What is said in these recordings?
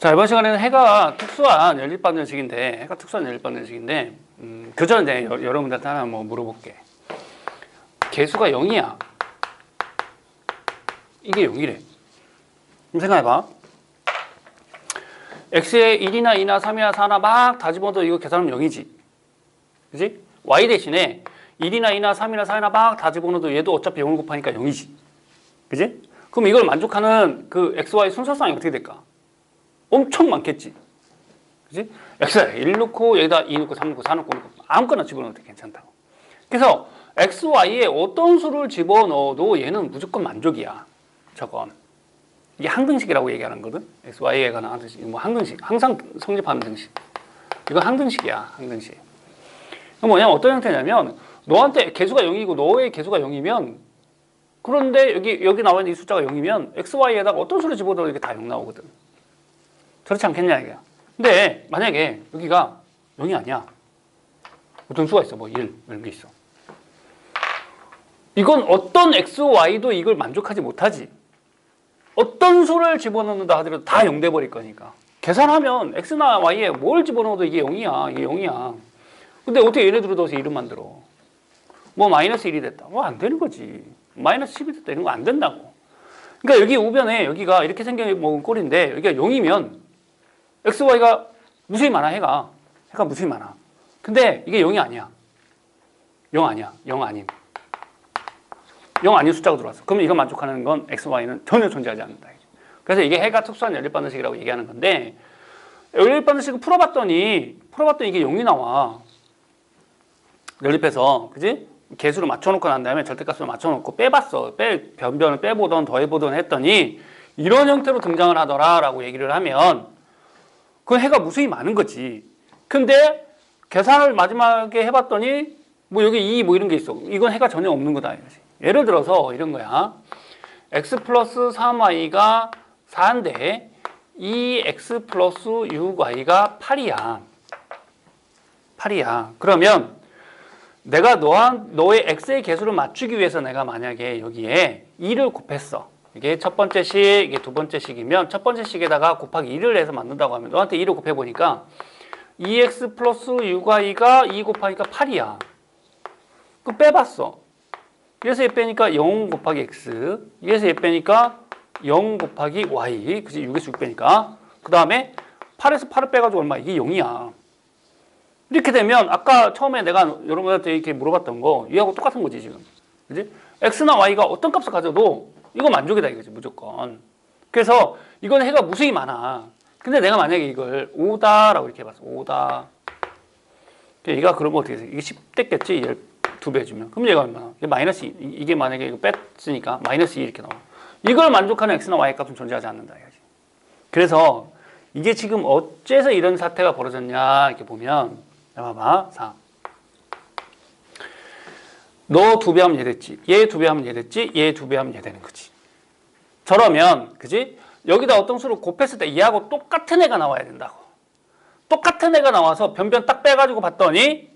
자 이번 시간에는 해가 특수한 연립방정식인데 해가 특수한 연립방정식인데 음, 그 전에 여, 여러분들한테 하나 뭐 물어볼게 개수가 0이야 이게 0이래 그럼 생각해봐 x에 1이나 2나 3이나 4나 막 다 집어넣어도 이거 계산하면 0이지 그지? y 대신에 1이나 2나 3이나 4나 막 다 집어넣어도 얘도 어차피 0을 곱하니까 0이지 그지? 그럼 이걸 만족하는 그 xy 순서상이 어떻게 될까? 엄청 많겠지. 그지? x에 1 넣고 여기다 2 넣고 3 넣고 4 넣고 아무거나 집어넣어도 돼, 괜찮다고. 그래서 x, y에 어떤 수를 집어넣어도 얘는 무조건 만족이야. 저건. 이게 항등식이라고 얘기하는 거든. x, y에 관한 항등식. 뭐 항등식. 항상 성립하는 등식. 이건 항등식이야. 항등식. 뭐냐면 어떤 형태냐면 너한테 개수가 0이고 너의 개수가 0이면 그런데 여기 여기 나와 있는 이 숫자가 0이면 x, y에다가 어떤 수를 집어넣어도 이게 다 0 나오거든. 그렇지 않겠냐 이게야. 근데 만약에 여기가 0이 아니야. 어떤 수가 있어. 뭐 1, 이런 게 있어. 이건 어떤 x, y도 이걸 만족하지 못하지. 어떤 수를 집어넣는다 하더라도 다 0 돼 버릴 거니까. 계산하면 x나 y에 뭘 집어넣어도 이게 0이야. 이게 0이야. 근데 어떻게 얘네들을 넣어서 1을 만들어? 뭐 마이너스 1이 됐다. 뭐 안 되는 거지. 마이너스 10이 됐다. 이런 거 안 된다고. 그러니까 여기 우변에 여기가 이렇게 생겨먹은 꼴인데 여기가 0이면 x, y가 무수히 많아 해가. 해가 무수히 많아. 근데 이게 0이 아니야. 0 아니야. 0 아님. 0 아닌 숫자가 들어왔어. 그러면 이거 만족하는 건 x, y는 전혀 존재하지 않는다. 그래서 이게 해가 특수한 연립 반응식이라고 얘기하는 건데 연립 반응식을 풀어봤더니 풀어봤더니 이게 0이 나와. 연립해서 그지? 개수를 맞춰놓고 난 다음에 절대값을 맞춰놓고 빼봤어. 빼, 변변을 빼보던 더해보던 했더니 이런 형태로 등장을 하더라라고 얘기를 하면 그 해가 무수히 많은 거지. 근데 계산을 마지막에 해봤더니 뭐 여기 2 뭐 이런 게 있어. 이건 해가 전혀 없는 거다. 예를 들어서 이런 거야. x 플러스 3y가 4인데 2x 플러스 6y가 8이야. 8이야. 그러면 내가 너한, 너의 x의 개수를 맞추기 위해서 내가 만약에 여기에 2를 곱했어. 이게 첫 번째 식, 이게 두 번째 식이면 첫 번째 식에다가 곱하기 2를 해서 만든다고 하면 너한테 2를 곱해보니까 2x 플러스 6y가 2 곱하니까 8이야. 그 빼봤어. 그래서 얘 빼니까 0 곱하기 x. 얘에서 얘 빼니까 0 곱하기 y. 그지? 6에서 6 빼니까. 그 다음에 8에서 8을 빼가지고 얼마? 이게 0이야. 이렇게 되면 아까 처음에 내가 여러분한테 이렇게 물어봤던 거 이하고 똑같은 거지 지금. 그지? x나 y가 어떤 값을 가져도 이거 만족이다 이거지 무조건. 그래서 이건 해가 무수히 많아. 근데 내가 만약에 이걸 5다라고 이렇게 해봤어. 5다. 얘가 그러면 어떻게 돼? 이게 10 됐겠지? 얘를 두배 주면. 그럼 얘가 얼마나? 이게 마이너스 2. 이게 만약에 이거 뺐으니까 마이너스 2 이렇게 나와. 이걸 만족하는 x나 y 값은 존재하지 않는다 이거지. 그래서 이게 지금 어째서 이런 사태가 벌어졌냐 이렇게 보면 봐봐. 4. 너 두 배 하면 얘 됐지. 얘 두 배 하면 얘 됐지. 얘 두 배 하면 얘 되는 거지. 저러면 그지? 여기다 어떤 수를 곱했을 때 얘하고 똑같은 애가 나와야 된다고. 똑같은 애가 나와서 변변 딱 빼가지고 봤더니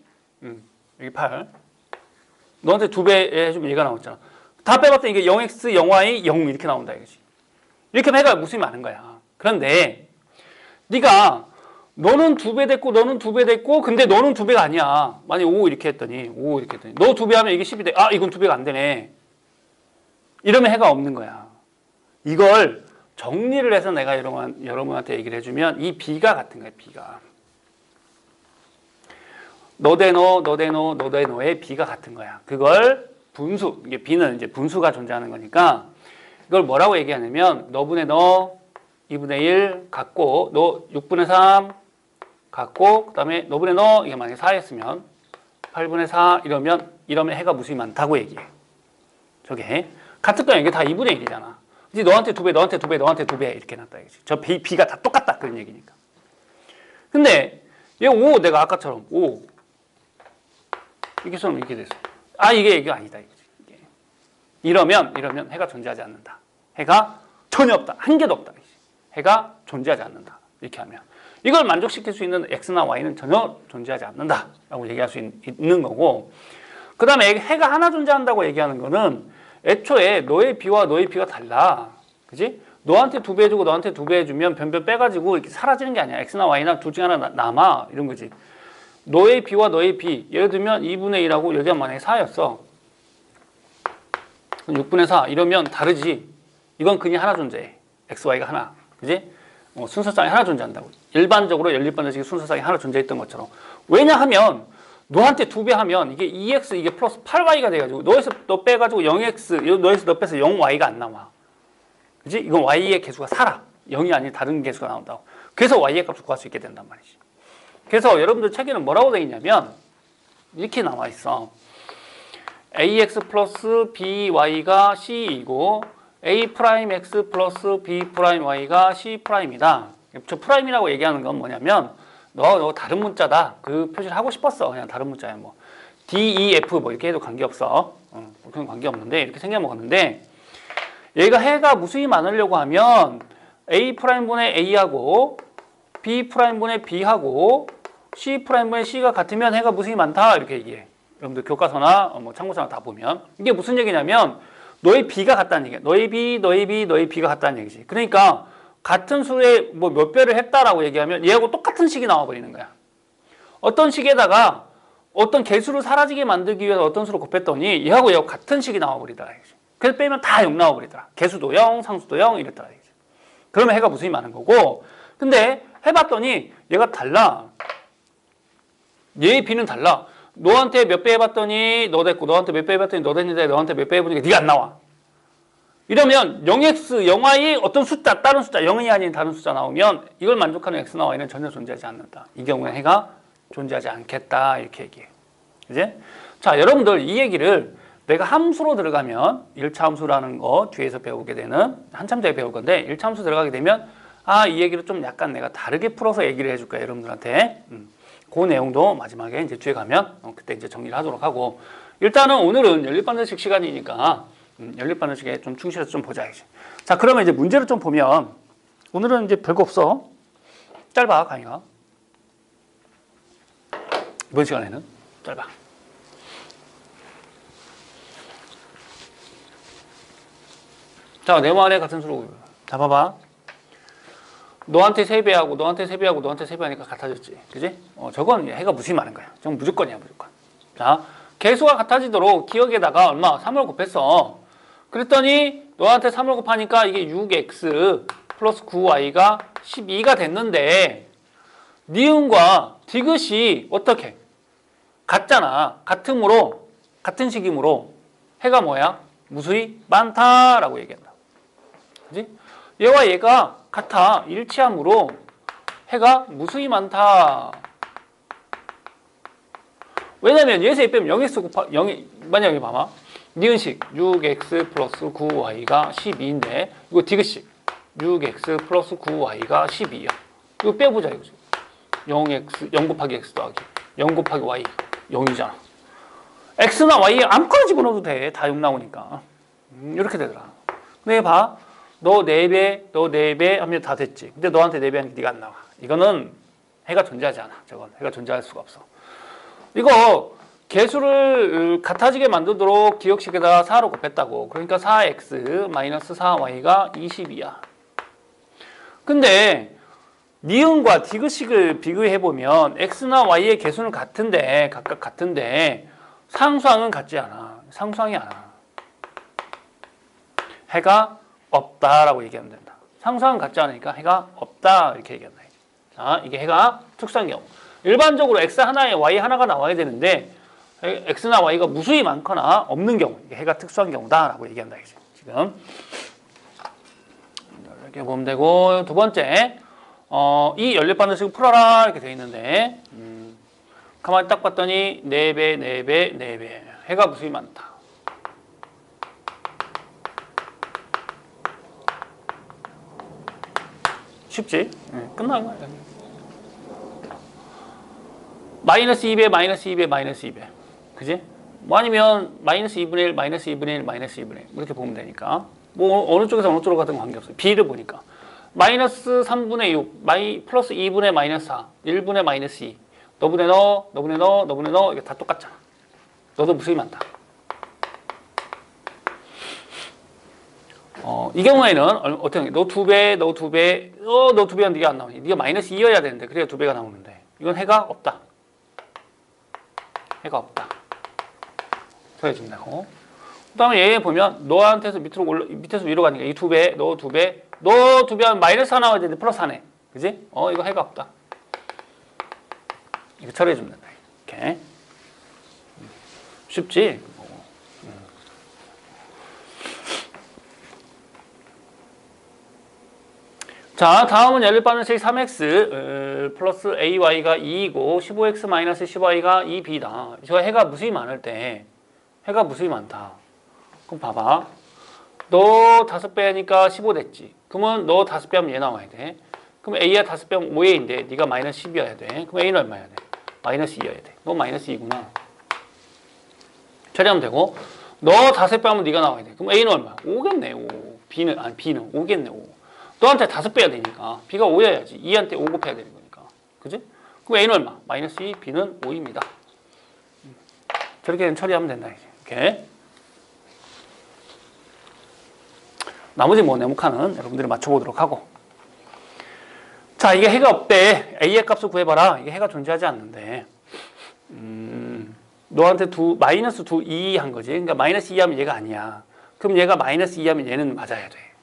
음, 여기 8. 너한테 두 배 해주면 얘가 나왔잖아. 다 빼봤더니 이게 0x, 0y, 0 이렇게 나온다 이거지. 이렇게 해가 무수히 많은 거야. 그런데 네가 너는 두 배 됐고 너는 두 배 됐고 근데 너는 두 배가 아니야. 만약 5 이렇게 했더니 5 이렇게 했더니 너 두 배 하면 이게 10이 돼. 아 이건 두 배가 안 되네. 이러면 해가 없는 거야. 이걸 정리를 해서 내가 여러분, 여러분한테 얘기를 해주면 이 B가 같은 거야 B가. 너 대 너, 너 대 너, 너 대 너의 B가 같은 거야. 그걸 분수, 이게 B는 이제 분수가 존재하는 거니까 이걸 뭐라고 얘기하냐면 너분의 너, 2분의 1 갖고 너 6분의 3 갖고 그다음에 너분의 너 이게 만약에 4였으면 8분의 4 이러면 이러면 해가 무수히 많다고 얘기해. 저게 같은 거야 이게 다 2분의 1이잖아. 이제 너한테 두 배, 너한테 두 배, 너한테 두 배 이렇게 났다 이거지. 저 B, B가 다 똑같다 그런 얘기니까. 근데 얘 5 내가 아까처럼 5 이렇게 써면 이렇게 됐어. 아 이게 이게 아니다 이거지. 이게. 이러면 이러면 해가 존재하지 않는다. 해가 전혀 없다. 한 개도 없다. 해가 존재하지 않는다. 이렇게 하면 이걸 만족시킬 수 있는 x나 y는 전혀 존재하지 않는다라고 얘기할 수 있, 는 거고 그 다음에 해가 하나 존재한다고 얘기하는 거는 애초에 너의 비와 너의 비가 달라. 그지? 너한테 두 배 해주고 너한테 두 배 해주면 변변 빼가지고 이렇게 사라지는 게 아니야. x나 y나 둘 중에 하나 나- 남아 이런 거지. 너의 b와 너의 b 예를 들면 2분의 1하고 여기가 만약에 4였어. 6분의 4 이러면 다르지. 이건 그냥 하나 존재해. x, y가 하나. 그지? 어, 순서상에 하나 존재한다고. 일반적으로 연립반대식이 순서상에 하나 존재했던 것처럼. 왜냐하면 너한테 두 배 하면 이게 2x 이게 플러스 8y가 돼가지고 너에서 너 빼가지고 0x 너에서 너 빼서 0y가 안 나와. 그지? 이건 y의 개수가 살아. 0이 아닌 다른 개수가 나온다고. 그래서 y의 값을 구할 수 있게 된단 말이지. 그래서 여러분들 책에는 뭐라고 되어 있냐면 이렇게 나와 있어. ax 플러스 by가 c이고 a 프라임 x 플러스 b 프라임 y가 c 프라임이다. 저 프라임이라고 얘기하는 건 뭐냐면 너, 너 다른 문자다. 그 표시를 하고 싶었어. 그냥 다른 문자야 뭐. D, E, F 뭐 이렇게 해도 관계없어. 어, 그건 관계없는데 이렇게 생겨먹었는데 얘가 해가 무수히 많으려고 하면 A 프라임분의 A하고 B 프라임분의 B하고 C 프라임분의 C가 같으면 해가 무수히 많다 이렇게 얘기해. 여러분들 교과서나 어, 뭐 참고서나 다 보면 이게 무슨 얘기냐면 너의 B가 같다는 얘기야. 너의 B, 너의 B, 너의 B가 같다는 얘기지. 그러니까 같은 수에 뭐 몇 배를 했다라고 얘기하면 얘하고 똑같은 식이 나와버리는 거야. 어떤 식에다가 어떤 개수를 사라지게 만들기 위해서 어떤 수를 곱했더니 얘하고 얘하고 같은 식이 나와버리더라. 이거지. 그래서 빼면 다 0 나와버리더라. 개수도 0, 상수도 0 이랬더라. 이거지. 그러면 해가 무수히 많은 거고 근데 해봤더니 얘가 달라. 얘의 B는 달라. 너한테 몇 배 해봤더니 너 됐고 너한테 몇 배 해봤더니 너 됐는데 너한테 몇 배 해보니까 네가 안 나와. 이러면 0x, 0y 어떤 숫자, 다른 숫자, 0이 아닌 다른 숫자 나오면 이걸 만족하는 x나 y는 전혀 존재하지 않는다. 이 경우에 해가 존재하지 않겠다 이렇게 얘기해요. 이제 자 여러분들 이 얘기를 내가 함수로 들어가면 1차 함수라는 거 뒤에서 배우게 되는 한참 뒤에 배울 건데 1차 함수 들어가게 되면 아 이 얘기를 좀 약간 내가 다르게 풀어서 얘기를 해줄 거야 여러분들한테 음. 그 내용도 마지막에 이제 뒤에 가면 어, 그때 이제 정리를 하도록 하고 일단은 오늘은 연립반대식 시간이니까 음, 연립반대식에 좀 충실해서 좀 보자 이제. 자 그러면 이제 문제를 좀 보면 오늘은 이제 별거 없어 짧아 강의가 이번 시간에는 짧아. 자, 네모 안에 같은 수로 자 봐봐. 너한테 세배하고 너한테 세배하고 너한테 세배하니까 같아졌지. 그지? 어, 저건 해가 무수히 많은 거야. 저건 무조건이야, 무조건. 자, 개수가 같아지도록 기억에다가 얼마? 3을 곱했어. 그랬더니 너한테 3을 곱하니까 이게 6x 플러스 9y가 12가 됐는데 니은과 디귿이 어떻게? 같잖아. 같음으로 같은 식이므로 해가 뭐야? 무수히 많다라고 얘기한다. 그지? 얘와 얘가 같아. 일치함으로 해가 무수히 많다. 왜냐면 얘에서 얘 빼면 0x 곱하 0이 만약에 봐봐. 니은식 6x 플러스 9y가 12인데 이거 디귿식 6x 플러스 9y가 12야. 이거 빼보자 이거지. 0x 0 곱하기 x 더하기 0 곱하기 y 0이잖아. x나 y 아무거나 집어넣어도 돼. 다 6 나오니까. 음, 이렇게 되더라. 근데 봐. 너 4배, 너 4배 하면 다 됐지. 근데 너한테 4배 하니까 네가 안 나와. 이거는 해가 존재하지 않아. 저건 해가 존재할 수가 없어. 이거 개수를 같아지게 만들도록 기억식에다 4로 곱했다고. 그러니까 4x 마이너스 4y가 22야. 근데 니은과 디귿식을 비교해 보면 x나 y의 개수는 같은데 각각 같은데 상수항은 같지 않아. 상수항이 않아. 해가 없다라고 얘기하면 된다. 상수항은 같지 않으니까 해가 없다 이렇게 얘기한다. 자, 이게 해가 특수한 경우. 일반적으로 x 하나에 y 하나가 나와야 되는데 x나 y가 무수히 많거나 없는 경우 이게 해가 특수한 경우다라고 얘기한다. 이제 지금 이렇게 보면 되고 두 번째 어, 이 연립반대식을 풀어라 이렇게 돼 있는데 음, 가만히 딱 봤더니 4배, 4배, 4배 해가 무수히 많다. 쉽지? 네, 끝난 거야. 마이너스 2배, 마이너스 2배, 마이너스 2배. 그지? 뭐 아니면 마이너스 2분의 1, 마이너스 2분의 1, 마이너스 2분의 1 이렇게 보면 되니까 뭐 어느 쪽에서 어느 쪽으로 가든 관계없어요. B를 보니까 마이너스 3분의 6, 마이 플러스 2분의 마이너스 4, 1분의 마이너스 2 너분의 너, 너분의 너, 너분의 너 이게 다 똑같잖아. 너도 무수히 많다. 어, 이 경우에는 얼- 어떻게 너 두 배, 너 두 배, 어, 너 두 배는 네가 안 나오니. 네가 마이너스 2여야 되는데 그래야 두 배가 나오는데 이건 해가 없다. 해가 없다. 더해준다고. 그다음에 얘 보면 너한테서 밑으로 올라 밑에서 위로 가니까 이 두 배, 너 두 배, 너 두 배 하면 마이너스 하나 나와야 되는데 플러스 하네. 그지? 어 이거 해가 없다. 이거 처리해 주면 된다. 이렇게 쉽지? 자, 다음은 열릴 반응식 3x 어, 플러스 ay가 2이고 15x 마이너스 10y가 2b다. 저 해가 무수히 많을 때 해가 무수히 많다. 그럼 봐봐. 너 다섯 배니까 15 됐지. 그러면 너 다섯 배 하면 얘 나와야 돼. 그럼 a야 다섯 배 하면 5a인데 네가 마이너스 10이어야 돼. 그럼 a는 얼마야 돼? 마이너스 2여야 돼. 너 마이너스 2구나. 처리하면 되고 너 다섯 배 하면 네가 나와야 돼. 그럼 a는 얼마야? 5겠네. 5. b는 아니 b는 5겠네. 5. 너한테 다섯 배야 되니까. B가 5여야지. 2한테 5 곱해야 되는 거니까. 그지? 그럼 a는 얼마? 마이너스 2 b는 5입니다. 저렇게 처리하면 된다 이제. 이렇게 나머지 뭐 네모칸은 여러분들이 맞춰보도록 하고. 자 이게 해가 없대. A의 값을 구해봐라. 이게 해가 존재하지 않는데. 음, 너한테 두 마이너스 두 2 한 거지. 그러니까 마이너스 2 하면 얘가 아니야. 그럼 얘가 마이너스 2 하면 얘는 맞아야 돼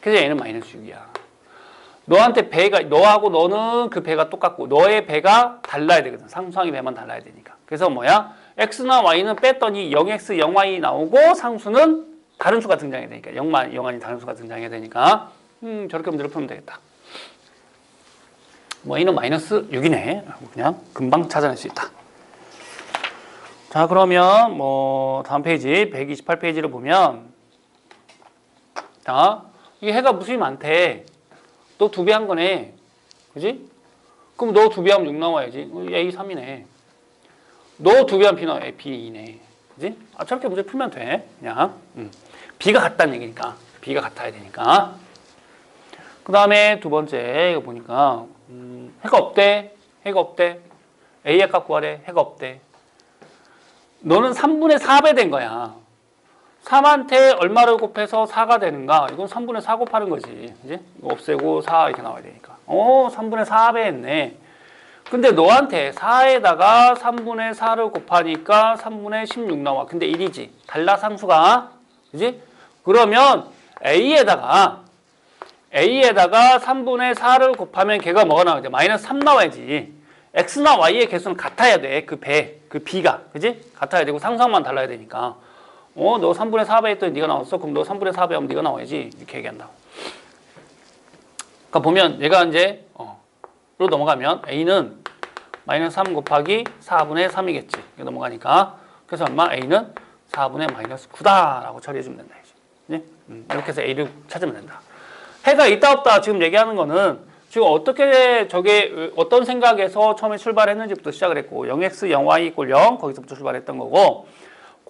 그래서 얘는 마이너스 6이야. 너한테 배가 너하고 너는 그 배가 똑같고 너의 배가 달라야 되거든. 상수항의 배만 달라야 되니까. 그래서 뭐야? x나 y는 뺐더니 0x 0y 나오고 상수는 다른 수가 등장해야 되니까 0만 0아니 다른 수가 등장해야 되니까 음 저렇게 문제를 풀면 되겠다. 뭐 a는 마이너스 6이네. 그냥 금방 찾아낼 수 있다. 자 그러면 뭐 다음 페이지 128페이지를 보면 자 이게 해가 무수히 많대. 너 두 배 한 거네. 그지? 그럼 너 두 배 하면 6 나와야지. 어, A 3이네. 너 두 배 하면 B 나와. B 2네. 그지? 아, 저렇게 문제 풀면 돼. 그냥. 음. B가 같다는 얘기니까. B가 같아야 되니까. 그 다음에 두 번째, 이거 보니까, 음, 해가 없대. 해가 없대. A의 값 구하래. 해가 없대. 너는 3분의 4배 된 거야. 3한테 얼마를 곱해서 4가 되는가? 이건 3분의 4 곱하는 거지. 이제 없애고 4 이렇게 나와야 되니까. 어, 3분의 4배 했네. 근데 너한테 4에다가 3분의 4를 곱하니까 3분의 16 나와. 근데 1이지. 달라 상수가. 그지? 그러면 A에다가 A에다가 3분의 4를 곱하면 걔가 뭐가 돼? 마이너스 3 나와야지. X나 Y의 개수는 같아야 돼. 그 배, 그 B가. 그지? 같아야 되고 상상만 달라야 되니까. 어, 너 3분의 4배 했더니 네가 나왔어. 그럼 너 3분의 4배 하면 네가 나와야지. 이렇게 얘기한다고. 그러니까 보면 얘가 이제 어, 로 넘어가면 A는 마이너스 3 곱하기 4분의 3이겠지. 이게 넘어가니까. 그래서 얼마? A는 4분의 마이너스 9다라고 처리해주면 된다. 네? 음, 이렇게 해서 A를 찾으면 된다. 해가 있다 없다 지금 얘기하는 거는 지금 어떻게 저게 어떤 생각에서 처음에 출발했는지부터 시작을 했고 0x 0y 이꼴 0 거기서부터 출발했던 거고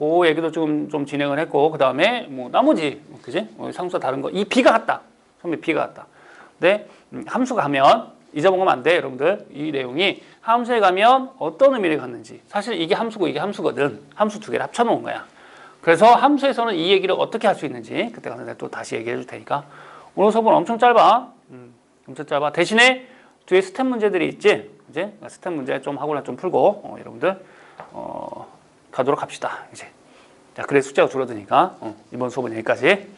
그 얘기도 좀, 좀 진행을 했고, 그 다음에 뭐 나머지, 그지? 어, 상수가 다른 거. 이 B가 같다. 처음에 B가 같다. 근데 음, 함수가 가면 잊어먹으면 안 돼, 여러분들. 이 내용이 함수에 가면 어떤 의미를 갖는지. 사실 이게 함수고 이게 함수거든. 함수 두 개를 합쳐놓은 거야. 그래서 함수에서는 이 얘기를 어떻게 할 수 있는지 그때 가서 내가 또 다시 얘기해 줄 테니까. 오늘 수업은 엄청 짧아. 음, 엄청 짧아. 대신에 뒤에 스텝 문제들이 있지. 이제 스텝 문제 좀 하고나 좀 풀고, 어, 여러분들. 어, 가도록 합시다. 이제. 자, 그래 숫자가 줄어드니까 어, 이번 수업은 여기까지.